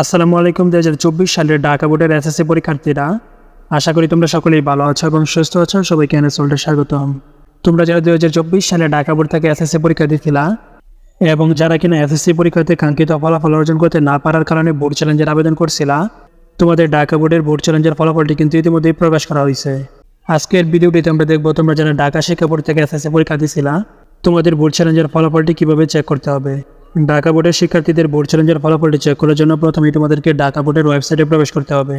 আসসালামু আলাইকুম দু হাজার চব্বিশ সালের ঢাকা বোর্ডের এসএসসি পরীক্ষার্থীরা। আশা করি তোমরা সকলেই ভালো আছো এবং সুস্থ আছো। সবাইকে এনএসল্টে স্বাগতম। তোমরা যারা দু হাজার চব্বিশ সালে ঢাকা বোর্ড থেকে এসএসসি পরীক্ষা দিয়েছিলা এবং যারা কিনা এসএসসি পরীক্ষাতে কাঙ্ক্ষিত ফলাফল অর্জন করতে না পারার কারণে বোর্ড চ্যালেঞ্জের আবেদন করছিলা, তোমাদের ঢাকা বোর্ডের বোর্ড চ্যালেঞ্জের ফলাফলটি কিন্তু ইতিমধ্যেই প্রকাশ করা হয়েছে। আজকের ভিডিওটিতে আমরা দেখব তোমরা যারা ঢাকা শিক্ষা বোর্ড থেকে এসএসসি পরীক্ষা দিয়েছিলা, তোমাদের বোর্ড চ্যালেঞ্জের ফলাফলটি কীভাবে চেক করতে হবে। ঢাকা বোর্ডের শিক্ষার্থীদের বোর্ড চ্যালেঞ্জের ফলাফলটি চেক করার জন্য প্রথমেই তোমাদেরকে ঢাকা বোর্ডের ওয়েবসাইটে প্রবেশ করতে হবে।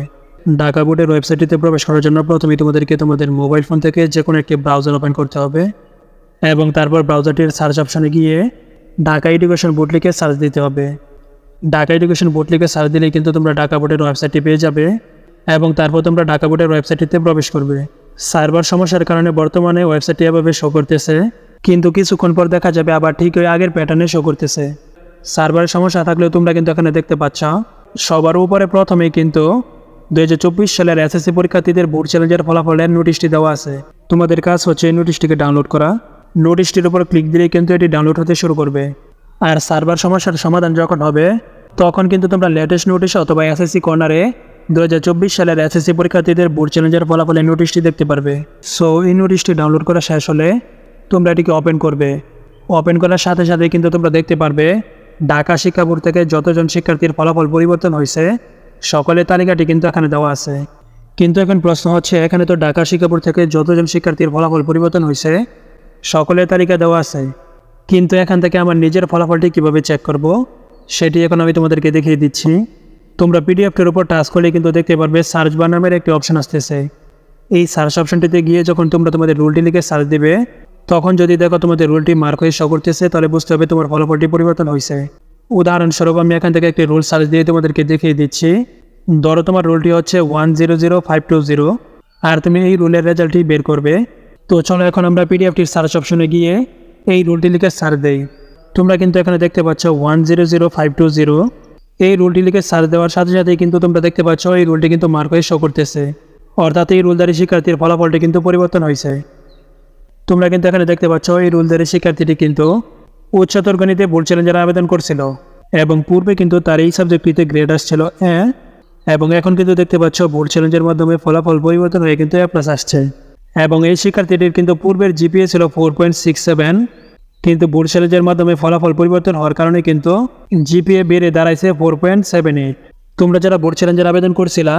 ঢাকা বোর্ডের ওয়েবসাইটটিতে প্রবেশ করার জন্য প্রথমে তোমাদেরকে তোমাদের মোবাইল ফোন থেকে যে কোনো একটি ব্রাউজার ওপেন করতে হবে এবং তারপর ব্রাউজারটির সার্চ অপশানে গিয়ে ঢাকা এডুকেশন বোর্ড লিখে সার্চ দিতে হবে। ঢাকা এডুকেশন বোর্ড লিখে সার্চ দিলেই কিন্তু তোমরা ঢাকা বোর্ডের ওয়েবসাইটটি পেয়ে যাবে এবং তারপর তোমরা ঢাকা বোর্ডের ওয়েবসাইটটিতে প্রবেশ করবে। সার্ভার সমস্যার কারণে বর্তমানে ওয়েবসাইটটি এভাবে শো করতেছে, কিন্তু কিছুক্ষণ পর দেখা যাবে আবার ঠিক ওই আগের প্যাটার্নে শো করতেছে। সার্ভারের সমস্যা থাকলেও তোমরা কিন্তু এখানে দেখতে পাচ্ছ। সবার উপরে প্রথমেই কিন্তু দু হাজার চব্বিশ সালের এসএসসি পরীক্ষার্থীদের বোর্ড চ্যালেঞ্জের ফলাফলের নোটিশটি দেওয়া আছে। তোমাদের কাজ হচ্ছে এই নোটিশটিকে ডাউনলোড করা। নোটিশটির উপর ক্লিক দিলেই কিন্তু এটি ডাউনলোড হতে শুরু করবে। আর সার্ভার সমস্যার সমাধান যখন হবে, তখন কিন্তু তোমরা লেটেস্ট নোটিশ অথবা এসএসসি কর্নারে দু হাজার চব্বিশ সালের এসএসসি পরীক্ষার্থীদের বোর্ড চ্যালেঞ্জের ফলাফলের নোটিশটি দেখতে পারবে। সো এই নোটিশটি ডাউনলোড করা শেষ হলে তোমরা এটিকে ওপেন করবে। ওপেন করার সাথে সাথে কিন্তু তোমরা দেখতে পারবে ঢাকা শিক্ষা বোর্ড থেকে যতজন শিক্ষার্থীর ফলাফল পরিবর্তন হয়েছে, সকলের তালিকাটি কিন্তু এখানে দেওয়া আছে। কিন্তু এখন প্রশ্ন হচ্ছে, এখানে তো ঢাকা শিক্ষা বোর্ড থেকে যতজন শিক্ষার্থীর ফলাফল পরিবর্তন হয়েছে, সকলের তালিকা দেওয়া আছে। কিন্তু এখান থেকে আমার নিজের ফলাফলটি কীভাবে চেক করব, সেটি এখন আমি তোমাদেরকে দেখিয়ে দিচ্ছি। তোমরা পিডিএফটির উপর টাচ করলে কিন্তু দেখতে পারবে, সার্চ বার নামের একটি অপশন আসতেছে। এই সার্চ অপশনটিতে গিয়ে যখন তোমরা তোমাদের রুলটি লিখে সার্চ দিবে তখন যদি দেখো তোমাদের রুলটি মার্ক হয়ে শো করতেছে, তাহলে বুঝতে হবে তোমার ফলাফলটি পরিবর্তন হয়েছে। উদাহরণস্বরূপ আমি এখান থেকে একটি রুল সার্চ দিয়ে তোমাদেরকে দেখিয়ে দিচ্ছি। ধরো তোমার রুলটি হচ্ছে one zero zero five two zero আর তুমি এই রুলের রেজাল্টটি বের করবে। তো চলো এখন আমরা পিডিএফটির সার্চ অপশনে গিয়ে এই রুলটি লিখে সার্চ দেই। তোমরা কিন্তু এখানে দেখতে পাচ্ছ one zero zero five two zero এই রুলটি লিখে সার্চ দেওয়ার সাথে সাথেই কিন্তু তোমরা দেখতে পাচ্ছ এই রুলটি কিন্তু মার্ক হয়ে শো করতেছে। অর্থাৎ এই রুলদারি শিক্ষার্থীর ফলাফলটি কিন্তু পরিবর্তন হয়েছে। তোমরা কিন্তু এখানে দেখতে পাচ্ছ এই রুলদারি শিক্ষার্থীটি কিন্তু উচ্চতর গণিতে বোর্ড চ্যালেঞ্জের আবেদন করছিল এবং পূর্বে কিন্তু তার এই সাবজেক্টটিতে গ্রেড আসছিল এ এবং এখন কিন্তু দেখতে পাচ্ছ বোর্ড চ্যালেঞ্জের মাধ্যমে ফলাফল পরিবর্তন হয়ে কিন্তু এ প্লাস আসছে এবং এই শিক্ষার্থীটির কিন্তু পূর্বের জিপিএ ছিল ফোর পয়েন্ট সিক্স সেভেন কিন্তু বোর্ড চ্যালেঞ্জের মাধ্যমে ফলাফল পরিবর্তন হওয়ার কারণে কিন্তু জিপিএ বেড়ে দাঁড়াইছে ফোর পয়েন্ট সেভেন এইট তোমরা যারা বোর্ড চ্যালেঞ্জের আবেদন করছিলা,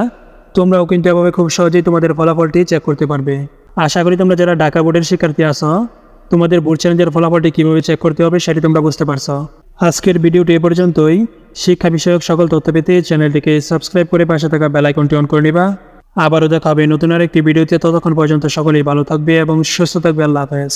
তোমরাও কিন্তু এভাবে খুব সহজেই তোমাদের ফলাফলটি চেক করতে পারবে। আশা করি তোমরা যারা ঢাকা বোর্ডের শিক্ষার্থী আসো তোমাদের বোর্ড চ্যালেঞ্জের ফলাফলটি কীভাবে চেক করতে হবে সেটি তোমরা বুঝতে পারছ। আজকের ভিডিওটি এ পর্যন্তই। শিক্ষা বিষয়ক সকল তথ্য পেতে চ্যানেলটিকে সাবস্ক্রাইব করে পাশে থাকা বেলাইকনটি অন করে নিবা। আবারও দেখা হবে নতুন আরেকটি ভিডিওতে। ততক্ষণ পর্যন্ত সকলেই ভালো থাকবে এবং সুস্থ থাকবে। আল্লাহ হাফেজ।